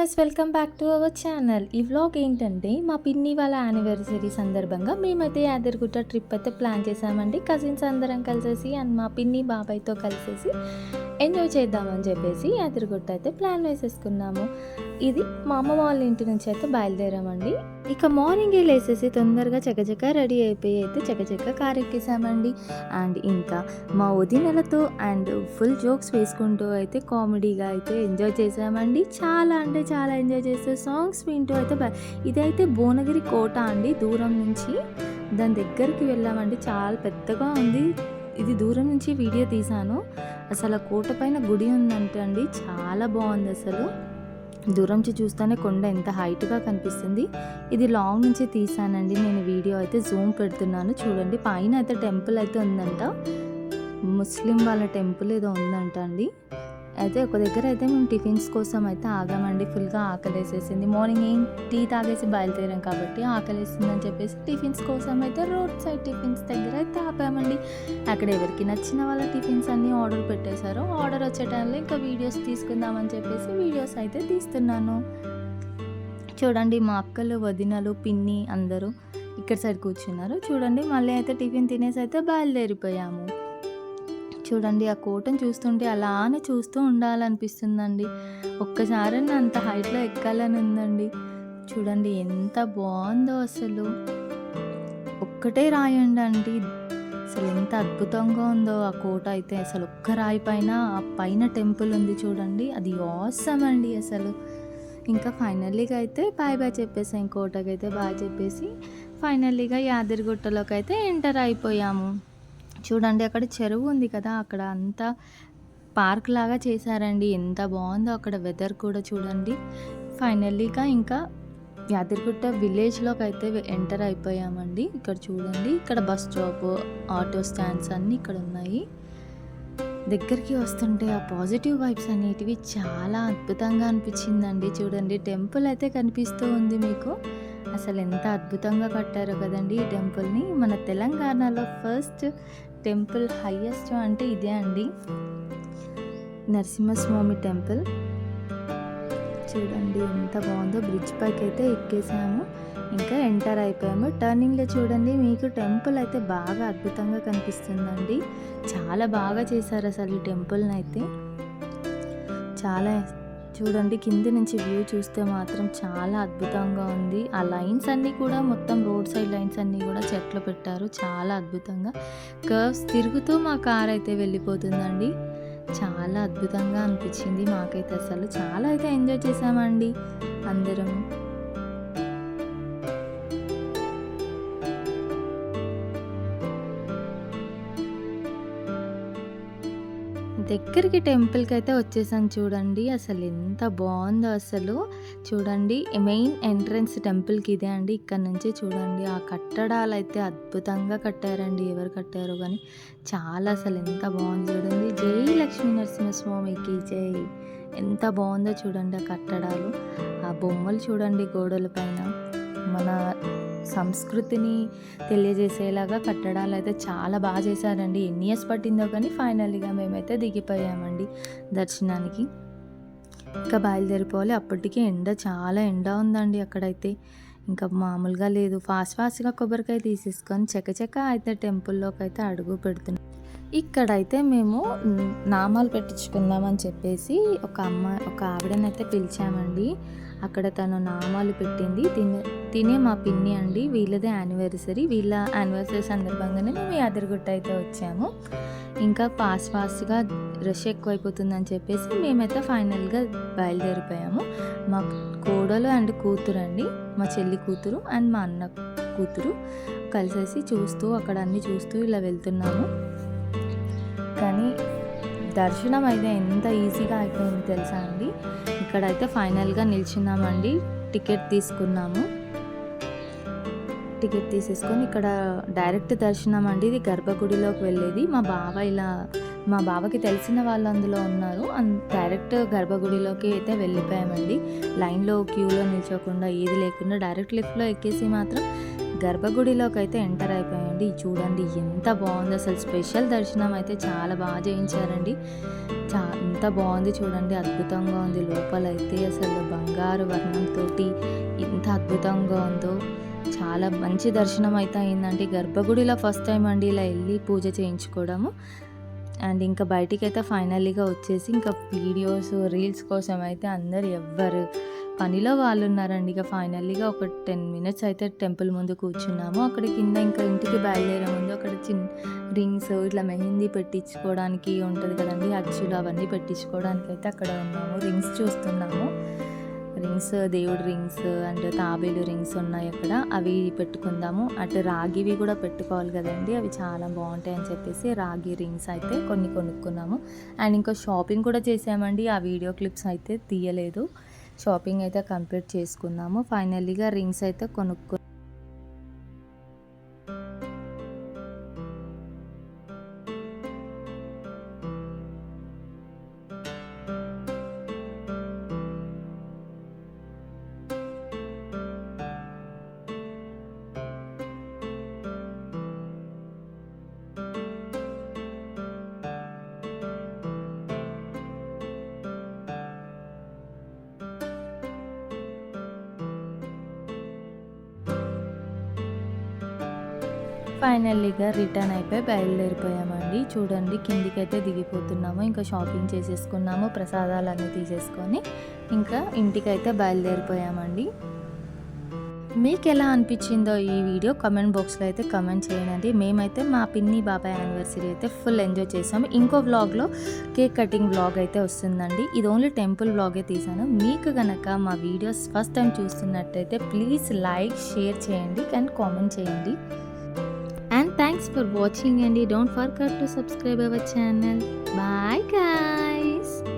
Guys welcome back to our channel ఈ vlog ఏంటంటే మా పిన్ని వాళ్ళ యానివర్సరీ సందర్భంగా మేమైతే యాదగిరిగుట్ట ట్రిప్ అయితే ప్లాన్ చేసామండి కజిన్స్ అందరం కలిసేసి అండ్ మా పిన్ని బాబాయ్తో కలిసేసి ఎంజాయ్ చేద్దామని చెప్పేసి యాదగిరిగుట్ట అయితే ప్లాన్ వేసేసుకున్నాము. ఇది మా అమ్మ వాళ్ళ ఇంటి నుంచి అయితే బయలుదేరామండి. ఇక మార్నింగ్ లేసేసి తొందరగా చకచక రెడీ అయిపోయి అయితే చకచక కార్ ఎక్కేసామండి. అండ్ ఇంకా మా వదినలతో అండ్ ఫుల్ జోక్స్ వేసుకుంటూ అయితే కామెడీగా అయితే ఎంజాయ్ చేసామండి చాలా అంటే చాలా ఎంజాయ్ చేస్తూ సాంగ్స్ వింటూ అయితే ఇదైతే భువనగిరి కోట అండి దూరం నుంచి. దాని దగ్గరికి వెళ్ళామండి చాలా పెద్దగా ఉంది. ఇది దూరం నుంచి వీడియో తీశాను. అసలు ఆ కోట పైన గుడి ఉందంటే అండి చాలా బాగుంది అసలు. దూరం నుంచి చూస్తేనే కొండ ఎంత హైట్గా కనిపిస్తుంది. ఇది లాంగ్ నుంచి తీసానండి నేను వీడియో అయితే జూమ్ పెడుతున్నాను. చూడండి పైన అయితే టెంపుల్ అయితే ఉందంట. ముస్లిం వాళ్ళ టెంపుల్ ఏదో ఉందంట అండి. అయితే ఒక దగ్గర అయితే మేము టిఫిన్స్ కోసం అయితే ఆగామండి. ఫుల్గా ఆకలేసేసింది. మార్నింగ్ ఏం టీ తాగేసి బయలుదేరాం కాబట్టి ఆకలేసిందని చెప్పేసి టిఫిన్స్ కోసం అయితే రోడ్ సైడ్ టిఫిన్స్ దగ్గర అయితే ఆపామండి. అక్కడ ఎవరికి నచ్చిన వాళ్ళ టిఫిన్స్ అన్నీ ఆర్డర్ పెట్టేశారు. ఆర్డర్ వచ్చే టైంలో ఇంకా వీడియోస్ తీసుకుందామని చెప్పేసి వీడియోస్ అయితే తీస్తున్నాను. చూడండి మా అక్కలు వదినలు పిన్ని అందరూ ఇక్కడ సైడ్ కూర్చున్నారు. చూడండి మళ్ళీ అయితే టిఫిన్ తినేసి అయితే బయలుదేరిపోయాము. చూడండి ఆ కోటను చూస్తుంటే అలానే చూస్తూ ఉండాలనిపిస్తుందండి. ఒక్కసారి అంత హైట్లో ఎక్కాలని ఉందండి. చూడండి ఎంత బాగుందో అసలు. ఒక్కటే రాయండి అండి అసలు ఎంత అద్భుతంగా ఉందో ఆ కోట అయితే. అసలు ఒక్క రాయి పైన ఆ పైన టెంపుల్ ఉంది చూడండి. అది ఆసమ్ అండి అసలు. ఇంకా ఫైనల్లీగా అయితే బాయ్ బాయ్ చెప్పేసాం కోటకి బాయ్ చెప్పేసి ఫైనల్లీగా యాదిరిగుట్టలోకి అయితే ఎంటర్ అయిపోయాము. చూడండి అక్కడ చెరువు ఉంది కదా అక్కడ అంతా పార్క్ లాగా చేశారండి. ఎంత బాగుందో అక్కడ వెదర్ కూడా చూడండి. ఫైనల్లీగా ఇంకా యాదగిరిగుట్ట విలేజ్లోకి అయితే ఎంటర్ అయిపోయామండి. ఇక్కడ చూడండి ఇక్కడ బస్ స్టాప్ ఆటో స్టాండ్స్ అన్నీ ఇక్కడ ఉన్నాయి. దగ్గరికి వస్తుంటే ఆ పాజిటివ్ వైబ్స్ అనేటివి చాలా అద్భుతంగా అనిపించిందండి. చూడండి టెంపుల్ అయితే కనిపిస్తూ ఉంది మీకు. అసలు ఎంత అద్భుతంగా కట్టారో కదండి ఈ టెంపుల్ని మన తెలంగాణలో ఫస్ట్ టెంపుల్ హైయెస్ట్ అంటే ఇదే అండి. నరసింహస్వామి టెంపుల్. చూడండి ఎంత బాగుందో. బ్రిడ్జ్ పైకి అయితే ఎక్కేసాము. ఇంకా ఎంటర్ అయిపోయాము. టర్నింగ్లో చూడండి మీకు టెంపుల్ అయితే బాగా అద్భుతంగా కనిపిస్తుందండి. చాలా బాగా చేశారు అసలు ఈ టెంపుల్ని అయితే. చాలా చూడండి కింద నుంచి వ్యూ చూస్తే మాత్రం చాలా అద్భుతంగా ఉంది. ఆ లైన్స్ అన్నీ కూడా మొత్తం రోడ్ సైడ్ లైన్స్ అన్నీ కూడా చెట్లు పెట్టారు. చాలా అద్భుతంగా. కర్వ్స్ తిరుగుతూ మా కార్ అయితే వెళ్ళిపోతుందండి. చాలా అద్భుతంగా అనిపించింది మాకైతే అసలు. చాలా అయితే ఎంజాయ్ చేసామండి అందరం. దగ్గరికి టెంపుల్కి అయితే వచ్చేసాను చూడండి. అసలు ఎంత బాగుందో అసలు. చూడండి మెయిన్ ఎంట్రన్స్ టెంపుల్కి ఇదే అండి. ఇక్కడ నుంచి చూడండి. ఆ కట్టడాలు అయితే అద్భుతంగా కట్టారండి. ఎవరు కట్టారో కానీ చాలా అసలు ఎంత బాగుంది చూడండి. జై లక్ష్మీ నరసింహస్వామికి జై. ఎంత బాగుందో చూడండి ఆ కట్టడాలు. ఆ బొమ్మలు చూడండి గోడల పైన. మన సంస్కృతిని తెలియజేసేలాగా కట్టడాలు అయితే చాలా బాగా చేశారండి. ఎన్ని ఇయర్స్ పట్టిందో కానీ ఫైనల్గా మేమైతే దిగిపోయామండి దర్శనానికి. ఇంకా బయలుదేరిపోవాలి. అప్పటికే ఎండ చాలా ఎండ ఉందండి అక్కడైతే. ఇంకా మామూలుగా లేదు. ఫాస్ట్ ఫాస్ట్గా కొబ్బరికాయ తీసేసుకొని చకచక అయితే టెంపుల్లోకి అయితే అడుగు పెడుతున్నాం. ఇక్కడైతే మేము నామాలు పెట్టించుకుందామని చెప్పేసి ఒక అమ్మాయి ఒక ఆవిడనైతే పిలిచామండి. అక్కడ తను నామాలు పెట్టింది. దీన్ని తినే మా పిన్ని అండి వీళ్ళదే యానివర్సరీ వీళ్ళ యానివర్సరీ సందర్భంగానే మేము యాదగిరిగుట్ట అయితే వచ్చాము. ఇంకా ఫాస్ట్ ఫాస్ట్గా రష్ ఎక్కువైపోతుందని చెప్పేసి మేమైతే ఫైనల్గా బయలుదేరిపోయాము. మా కోడలు అండ్ కూతురు అండి మా చెల్లి కూతురు అండ్ మా అన్న కూతురు కలిసేసి చూస్తూ అక్కడ అన్నీ చూస్తూ ఇలా వెళ్తున్నాము. కానీ దర్శనం అయితే ఎంత ఈజీగా అయిపోయింది తెలుసా అండి? ఇక్కడైతే ఫైనల్గా నిల్చున్నామండి టికెట్ తీసుకున్నాము. టికెట్ తీసేసుకొని ఇక్కడ డైరెక్ట్ దర్శనం అండి. ఇది గర్భగుడిలోకి వెళ్ళేది. మా బావ ఇలా మా బావకి తెలిసిన వాళ్ళు అందులో ఉన్నారు. డైరెక్ట్ గర్భగుడిలోకి అయితే వెళ్ళిపోయామండి. లైన్లో క్యూలో నిల్చోకుండా ఏది లేకుండా డైరెక్ట్ లిఫ్ట్లో ఎక్కేసి మాత్రం గర్భగుడిలోకి అయితే ఎంటర్ అయిపోయాయండి చూడండి ఎంత బాగుంది. అసలు స్పెషల్ దర్శనం అయితే చాలా బాగా చేయించారండి. చా ఎంత బాగుంది చూడండి. అద్భుతంగా ఉంది. లోపల అయితే అసలు బంగారు వర్ణంతో ఎంత అద్భుతంగా ఉందో. చాలా మంచి దర్శనం అయితే అయిందండి. గర్భగుడిలో ఫస్ట్ టైం అండి ఇలా వెళ్ళి పూజ చేయించుకోవడము. అండ్ ఇంకా బయటికి అయితే ఫైనల్గా వచ్చేసి ఇంకా వీడియోస్ రీల్స్ కోసం అయితే అందరు ఎవ్వరు పనిలో వాళ్ళు ఉన్నారండి. ఇక ఫైనల్గా ఒక టెన్ మినిట్స్ అయితే టెంపుల్ ముందు కూర్చున్నాము. అక్కడ కింద ఇంకా ఇంటికి బయలుదేరే ముందు అక్కడ చిన్న రింగ్స్ ఇట్లా మెహందీ పెట్టించుకోవడానికి ఉంటుంది కదండి. అచ్చులు అవన్నీ పెట్టించుకోవడానికి అయితే అక్కడ ఉన్నాము. రింగ్స్ చూస్తున్నాము. రింగ్స్ దేవుడి రింగ్స్ అండ్ తాబేలు రింగ్స్ ఉన్నాయి అక్కడ. అవి పెట్టుకుందాము. అటు రాగివి కూడా పెట్టుకోవాలి కదండి. అవి చాలా బాగుంటాయి అని చెప్పేసి రాగి రింగ్స్ అయితే కొన్ని కొనుక్కున్నాము. అండ్ ఇంకా షాపింగ్ కూడా చేసామండి. ఆ వీడియో క్లిప్స్ అయితే తీయలేదు. షాపింగ్ అయితే కంప్లీట్ చేసుకున్నాము. ఫైనల్గా రింగ్స్ అయితే కొనుక్కు ఫైనల్లీగా రిటర్న్ అయిపోయి బయలుదేరిపోయామండి. చూడండి కిందికైతే దిగిపోతున్నాము. ఇంకా షాపింగ్ చేసేసుకున్నాము ప్రసాదాలన్నీ తీసేసుకొని ఇంకా ఇంటికైతే బయలుదేరిపోయామండి. మీకు ఎలా అనిపించిందో ఈ వీడియో కమెంట్ బాక్స్లో అయితే కమెంట్ చేయండి. మేమైతే మా పిన్ని బాబాయ్ యానివర్సరీ అయితే ఫుల్ ఎంజాయ్ చేసాము ఇంకో వ్లాగ్లో కేక్ కటింగ్ వ్లాగ్ అయితే వస్తుందండి. ఇది ఓన్లీ టెంపుల్ వ్లాగే తీసాను మీకు గనక మా వీడియోస్ ఫస్ట్ టైం చూస్తున్నట్టయితే ప్లీజ్ లైక్ షేర్ చేయండి అండ్ కామెంట్ చేయండి. And thanks for watching and don't forget to subscribe our channel. Bye guys.